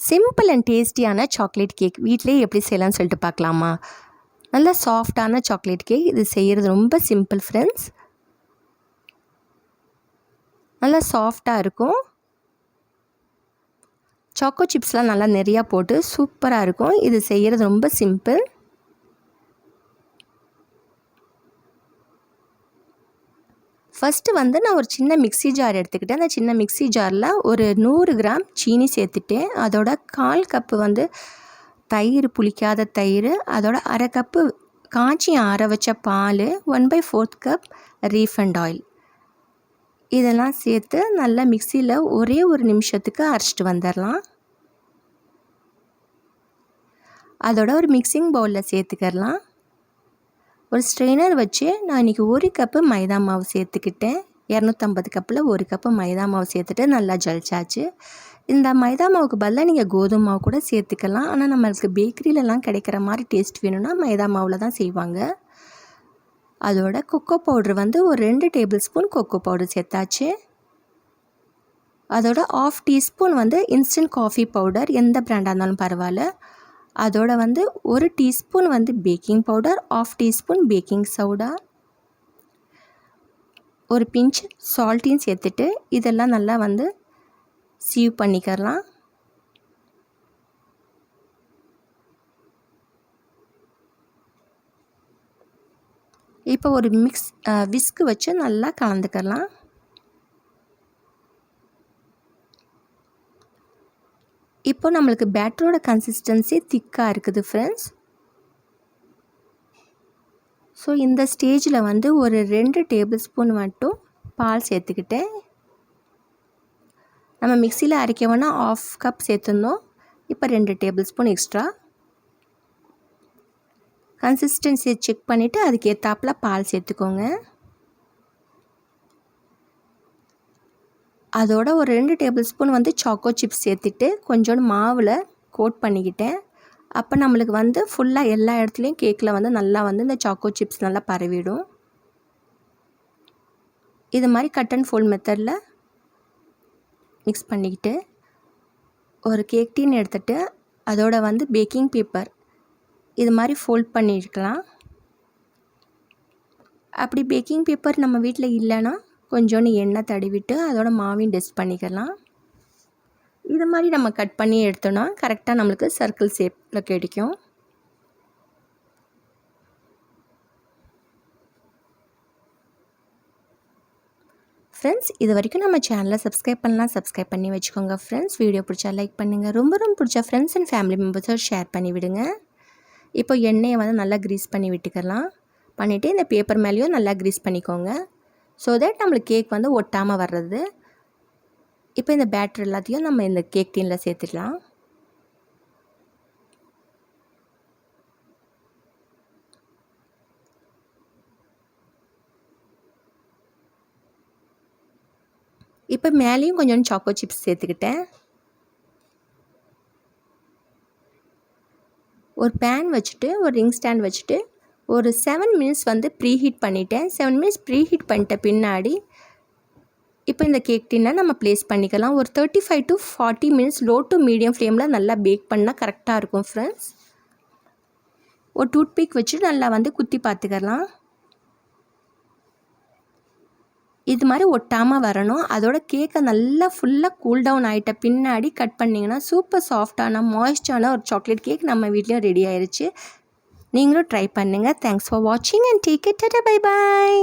Simple and டேஸ்டியான chocolate cake. வீட்டிலே எப்படி செய்யலாம்னு சொல்லிட்டு பார்க்கலாமா? நல்லா சாஃப்டான சாக்லேட் கேக். இது செய்கிறது ரொம்ப சிம்பிள் ஃப்ரெண்ட்ஸ் நல்லா சாஃப்டாக இருக்கும். சாக்கோ சிப்ஸ்லாம் நல்லா நிறையா போட்டு சூப்பராக இருக்கும். இது செய்கிறது ரொம்ப சிம்பிள். ஃபஸ்ட்டு வந்து நான் ஒரு சின்ன மிக்ஸி ஜார் எடுத்துக்கிட்டேன். அந்த சின்ன மிக்ஸி ஜாரில் ஒரு நூறு கிராம் சீனி சேர்த்துட்டேன். அதோட கால் கப்பு வந்து தயிர் புளிக்காத தயிர் அதோட அரை கப்பு காய்ச்சி ஆற வச்ச பால் one by fourth cup refined oil இதெல்லாம் சேர்த்து நல்லா மிக்சியில் ஒரே ஒரு நிமிஷத்துக்கு அரைச்சிட்டு வந்துடலாம். அதோட ஒரு மிக்சிங் பவுலில் சேர்த்துக்கலாம் ஒரு ஸ்ட்ரெயினர் வச்சு நான் இன்றைக்கி ஒரு கப்பு மைதா மாவு சேர்த்துக்கிட்டேன். இரநூத்தம்பது கப்பில் ஒரு கப்பு மைதா மாவு சேர்த்துட்டு நல்லா ஜலிச்சாச்சு. இந்த மைதா மாவுக்கு பதிலாக நீங்கள் கோதுமை மாவு கூட சேர்த்துக்கலாம். ஆனால் நம்மளுக்கு பேக்கரியிலலாம் கிடைக்கிற மாதிரி டேஸ்ட் வேணும்னா மைதா மாவில் தான் செய்வாங்க. அதோட கொக்கோ பவுட்ரு வந்து ஒரு ரெண்டு டேபிள் ஸ்பூன் கொக்கோ பவுடர் சேர்த்தாச்சு. அதோட ஆஃப் டீஸ்பூன் வந்து இன்ஸ்டன்ட் காஃபி பவுடர் எந்த பிராண்டாக இருந்தாலும் பரவாயில்ல. அதோட வந்து ஒரு டீஸ்பூன் வந்து baking powder half teaspoon baking soda. ஒரு பிஞ்ச் சால்ட்டையும் சேர்த்துட்டு இதெல்லாம் நல்லா வந்து சீவ் பண்ணிக்கலாம். இப்போ ஒரு மிக்ஸ் விஸ்க்கு வச்சு நல்லா கலந்துக்கலாம். இப்போ நம்மளுக்கு பேட்டரோட கன்சிஸ்டன்சி திக்காக இருக்குது ஃப்ரெண்ட்ஸ் ஸோ இந்த ஸ்டேஜில் வந்து ஒரு ரெண்டு டேபிள் ஸ்பூன் மட்டும் பால் சேர்த்துக்கிட்டேன் நம்ம மிக்சியில் அரைக்க வேணால் ஆஃப் கப் சேர்த்துருந்தோம். இப்போ ரெண்டு டேபிள் ஸ்பூன் எக்ஸ்ட்ரா கன்சிஸ்டன்சியை செக் பண்ணிவிட்டு அதுக்கு ஏற்றாப்பில் பால் சேர்த்துக்கோங்க. அதோட ஒரு ரெண்டு டேபிள் ஸ்பூன் வந்து சாக்கோ சிப்ஸ் சேர்த்துட்டு கொஞ்சோண்டு மாவில் கோட் பண்ணிக்கிட்டேன். அப்போ நம்மளுக்கு வந்து ஃபுல்லாக எல்லா இடத்துலையும் கேக்கில் வந்து நல்லா வந்து இந்த சாக்கோ சிப்ஸ் நல்லா பரவிடும். இது மாதிரி கட் அண்ட் ஃபோல்ட் மெத்தடில் மிக்ஸ் பண்ணிக்கிட்டு ஒரு கேக் டீன் எடுத்துகிட்டு அதோட வந்து பேக்கிங் பேப்பர் இது மாதிரி ஃபோல்ட் பண்ணியிருக்கலாம். அப்படி பேக்கிங் பேப்பர் நம்ம வீட்டில் இல்லைன்னா கொஞ்சோண்டு எண்ணெய் தடவிட்டு அதோட மாவையும் டெஸ்ட் பண்ணிக்கலாம். இது மாதிரி நம்ம கட் பண்ணி எடுத்தோன்னா கரெக்டாக நம்மளுக்கு சர்க்கிள் ஷேப்பில் கிடைக்கும். ஃப்ரெண்ட்ஸ் இது வரைக்கும் நம்ம சேனலை சப்ஸ்கிரைப் பண்ணலாம் சப்ஸ்கிரைப் பண்ணி வச்சுக்கோங்க. ஃப்ரெண்ட்ஸ் வீடியோ பிடிச்சா லைக் பண்ணுங்கள் ரொம்ப ரொம்ப பிடிச்ச ஃப்ரெண்ட்ஸ் அண்ட் ஃபேமிலி மெம்பர்ஸோட ஷேர் பண்ணி விடுங்க. இப்போ எண்ணெயை வந்து நல்லா க்ரீஸ் பண்ணி விட்டுக்கலாம். பண்ணிவிட்டு இந்த பேப்பர் மேலேயும் நல்லா க்ரீஸ் பண்ணிக்கோங்க. ஸோ தட் நம்மளுக்கு கேக் வந்து ஒட்டாமல் வர்றது. இப்போ இந்த பேட்டர் எல்லாத்தையும் நம்ம இந்த கேக் டீனில் சேர்த்துக்கலாம். இப்போ மேலேயும் கொஞ்சம் சாக்கோ சிப்ஸ் சேர்த்துக்கிட்டேன். ஒரு பேன் வச்சுட்டு ஒரு ரிங் ஸ்டாண்ட் வச்சுட்டு ஒரு செவன் மினிட்ஸ் வந்து ப்ரீ ஹீட் பண்ணிட்டேன். செவன் மினிட்ஸ் ப்ரீ ஹீட் பண்ணிட்ட பின்னாடி இப்போ இந்த கேக் டின்னை நம்ம ப்ளேஸ் பண்ணிக்கலாம். ஒரு thirty five to forty minutes low to medium ஃப்ளேமில் நல்லா பேக் பண்ணால் கரெக்டாக இருக்கும் ஃப்ரெண்ட்ஸ் ஒரு டூத் பிக் வச்சு நல்லா வந்து குத்தி பார்த்துக்கலாம். இது மாதிரி ஒட்டாமல் வரணும். அதோட கேக்கை நல்லா ஃபுல்லாக கூல் டவுன் ஆகிட்ட பின்னாடி கட் பண்ணிங்கன்னா சூப்பர் சாஃப்டான மாய்ஸ்டான ஒரு சாக்லேட் கேக் நம்ம வீட்லேயும் ரெடி ஆயிடுச்சு நீங்களும் ட்ரை பண்ணுங்கள் தேங்க்ஸ் ஃபார் வாட்சிங் and take it bye bye